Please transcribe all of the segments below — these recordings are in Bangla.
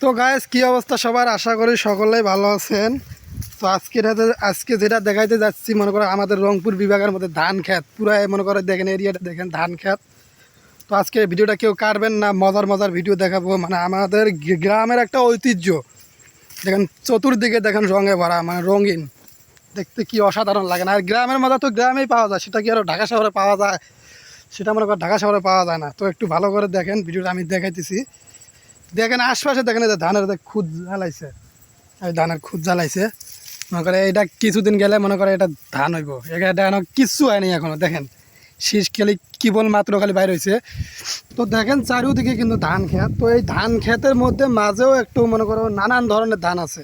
তো গাইস কি অবস্থা সবার? আশা করি সকলেই ভালো আছেন। তো আজকে রাতে- আজকে যেটা দেখাইতে যাচ্ছি, মনে করো আমাদের রংপুর বিভাগের মধ্যে ধান খেত পুরাই মনে করে দেখেন, এরিয়াটা দেখেন, ধান খেত তো আজকে ভিডিওটা কেউ কাটবেন না, মজার মজার ভিডিও দেখাবো। মানে আমাদের গ্রামের একটা ঐতিহ্য। দেখেন, চতুর্দিকে দেখেন রঙে ভরা মানে রঙিন। দেখতে কি অসাধারণ লাগে না। আর গ্রামের মজা তো গ্রামেই পাওয়া যায়। সেটা কি আরও ঢাকা শহরে পাওয়া যায়? সেটা মনে করো ঢাকা শহরে পাওয়া যায় না। তো একটু ভালো করে দেখেন, ভিডিওটা আমি দেখাইতেছি। দেখেন আশপাশে দেখেন যে ধানের খুদ জ্বালাইছে, এই ধানের খুদ জ্বালাইছে, মনে করে এটা কিছুদিন গেলে মনে করে এটা ধান হইব। এটা এখনও কিচ্ছু হয়নি এখনও, দেখেন। শীষ খালি কেবল মাত্র খালি বাইর হয়েছে তো দেখেন চারিদিকে কিন্তু ধান খেত তো এই ধান খেতের মধ্যে মাঝেও একটু মনে করো নানান ধরনের ধান আছে।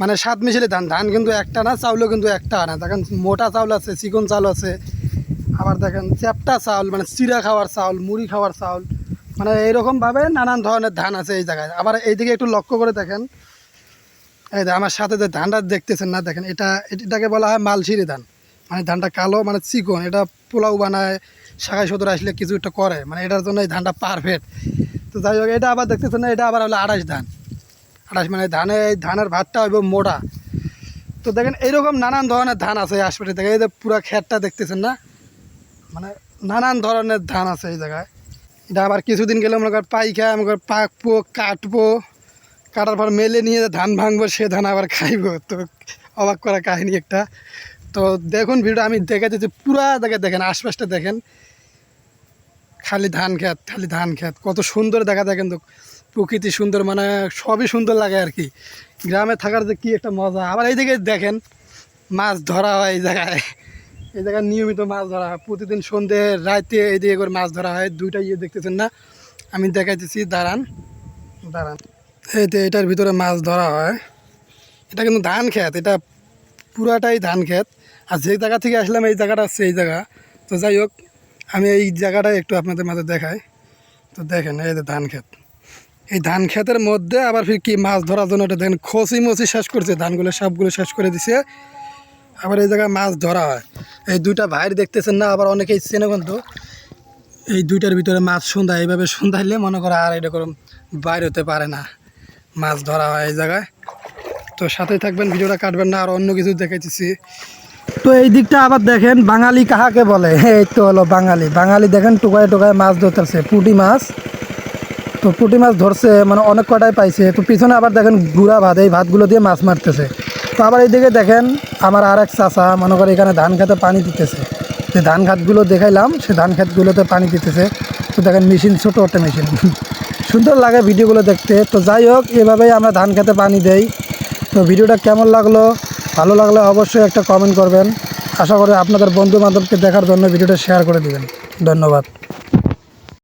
মানে সাত মিশালি ধান ধান কিন্তু একটা না, চাউলও কিন্তু একটা না। দেখেন মোটা চাউল আছে, চিকন চাউল আছে। আবার দেখেন চ্যাপটা চাউল মানে চিরা খাওয়ার চাউল, মুড়ি খাওয়ার চাউল। মানে এইরকমভাবে নানান ধরনের ধান আছে এই জায়গায়। আবার এইদিকে একটু লক্ষ্য করে দেখেন। এই আমার সাথে যে ধানটা দেখতেছেন না, দেখেন, এটা এটাকে বলা হয় মালসিরি ধান। মানে ধানটা কালো মানে চিকন, এটা পোলাও বানায়, শাখায় সদর আসলে কিছু একটা করে। মানে এটার জন্য এই ধানটা পারফেক্ট তো যাই হোক, এটা আবার দেখতেছেন না, এটা আবার হলো আড়াইশ ধান। আড়াইশ মানে ধানে ধানের ভাতটা হইব মোটা। তো দেখেন, এইরকম নানান ধরনের ধান আছে আশপাশে। দেখেন, এই যে পুরো ক্ষেতটা দেখতেছেন না? মানে নানান ধরনের ধান আছে এই জায়গায়। এটা আবার কিছুদিন গেলে কর পাইখা কর পাকবো, কাটবো, কাটার পর মেলে নিয়ে ধান ভাঙবো, সে ধান আবার খাইবো। তো অবাক করা কাহিনী একটা। তো দেখুন ভিডিও আমি দেখে দিচ্ছি, পুরা দেখে দেখেন, আশপাশটা দেখেন। খালি ধান খেত, খালি ধান খেত। কত সুন্দর দেখা যায় কিন্তু প্রকৃতি সুন্দর মানে সবই সুন্দর লাগে আর কি। গ্রামে থাকার যে কী একটা মজা। আবার এইদিকে দেখেন, মাছ ধরা হয় এই জায়গায়। এই জায়গায় নিয়মিত মাছ ধরা হয়। প্রতিদিন সন্ধে রাতে এইদিকে করে মাছ ধরা হয়। দুইটা ইয়ে দেখতেছেন না? আমি দেখাইতেছি, দাঁড়ান দাঁড়ান। এই তো এটার ভিতরে মাছ ধরা হয়। এটা কিন্তু ধান খেত এটা পুরাটাই ধান খেত আর যে জায়গা থেকে আসলাম, এই জায়গাটা হচ্ছে এই জায়গা। তো যাই হোক, আমি এই জায়গাটা একটু আপনাদের মাঝে দেখাই। তো দেখেন, এই যে ধান খেত এই ধান ক্ষেতের মধ্যে আবার ফির কি মাছ ধরার জন্য এটা দেখেন, খসি মসি শেষ করছে। ধানগুলো সবগুলো শেষ করে দিছে। আবার এই জায়গায় মাছ ধরা হয়। এই দুইটা ভাইর দেখতেছেন না, আবার অনেকেই চেনে কিন্তু। এই দুইটার ভিতরে মাছ সন্ধ্যা, এইভাবে সন্ধ্যাইলে মনে করো আর এরকম বাইর হতে পারে না। মাছ ধরা হয় এই জায়গায়। তো সাথেই থাকবেন, ভিডিওটা কাটবেন না, আর অন্য কিছু দেখাইতেছি তো এই দিকটা আবার দেখেন, বাঙালি কাহাকে বলে? এই তো হলো বাঙালি। বাঙালি দেখেন, টোকায় টোকায় মাছ ধরতেছে, পুঁটি মাছ। তো পুঁটি মাছ ধরছে মানে অনেক কটাই পাইছে। তো পিছনে আবার দেখেন গুড়া ভাত, এই ভাতগুলো দিয়ে মাছ মারতেছে। তো আবার এইদিকে দেখেন আমার আর এক চাষা মনে করে এখানে ধান খেতে পানি দিতেছে। যে ধান খাতগুলো দেখাইলাম, সে ধান খাতগুলোতে পানি দিতেছে। তো দেখেন মেশিন, ছোটো একটা মেশিন। সুন্দর লাগে ভিডিওগুলো দেখতে। তো যাই হোক, এভাবেই আমরা ধান খেতে পানি দেই। তো ভিডিওটা কেমন লাগল? ভালো লাগলে অবশ্যই একটা কমেন্ট করবেন। আশা করি আপনাদের বন্ধু বান্ধবকে দেখার জন্য ভিডিওটা শেয়ার করে দেবেন। ধন্যবাদ।